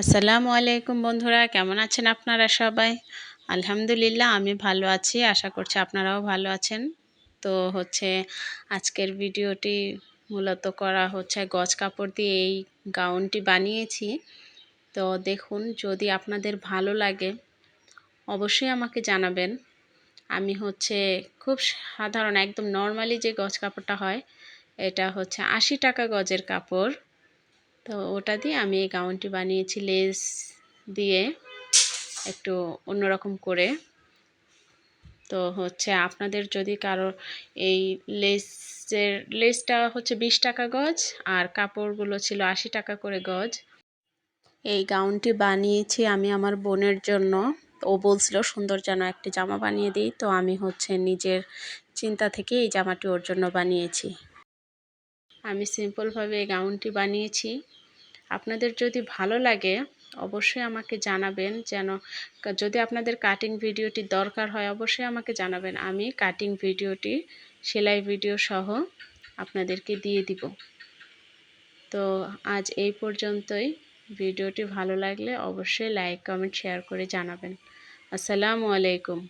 আসসালামু আলাইকুম বন্ধুরা, কেমন আছেন আপনারা সবাই? আলহামদুলিল্লাহ, আমি ভালো আছি, আশা করছি আপনারাও ভালো আছেন। তো হচ্ছে আজকের ভিডিওটি মূলত করা হচ্ছে গজ কাপড় দিয়ে এই গাউনটি বানিয়েছি। তো দেখুন, যদি আপনাদের ভালো লাগে, অবশ্যই আমাকে জানাবেন। আমি হচ্ছে খুব সাধারণ, একদম নর্মালি যে গজ কাপড়টা হয়, এটা হচ্ছে আশি টাকা গজের কাপড়। তো ওটা দিয়ে আমি এই গাউনটি বানিয়েছি লেস দিয়ে একটু অন্যরকম করে। তো হচ্ছে আপনাদের যদি কারও এই লেসের, লেসটা হচ্ছে বিশ টাকা গজ আর কাপড়গুলো ছিল আশি টাকা করে গজ। এই গাউনটি বানিয়েছি আমি আমার বোনের জন্য। ও বলছিল, সুন্দর যেন একটি জামা বানিয়ে দিই। তো আমি হচ্ছে নিজের চিন্তা থেকে এই জামাটি ওর জন্য বানিয়েছি। আমি সিম্পলভাবে এই গাউনটি বানিয়েছি। আপনাদের যদি ভালো লাগে, অবশ্যই আমাকে জানাবেন যেন যদি আপনাদের কাটিং ভিডিওটি দরকার হয়, অবশ্যই আমাকে জানাবেন। আমি কাটিং ভিডিওটি, সেলাই ভিডিও সহ আপনাদেরকে দিয়ে দিব। তো আজ এই পর্যন্তই। ভিডিওটি ভালো লাগলে অবশ্যই লাইক কমেন্ট শেয়ার করে জানাবেন। আসসালামু আলাইকুম।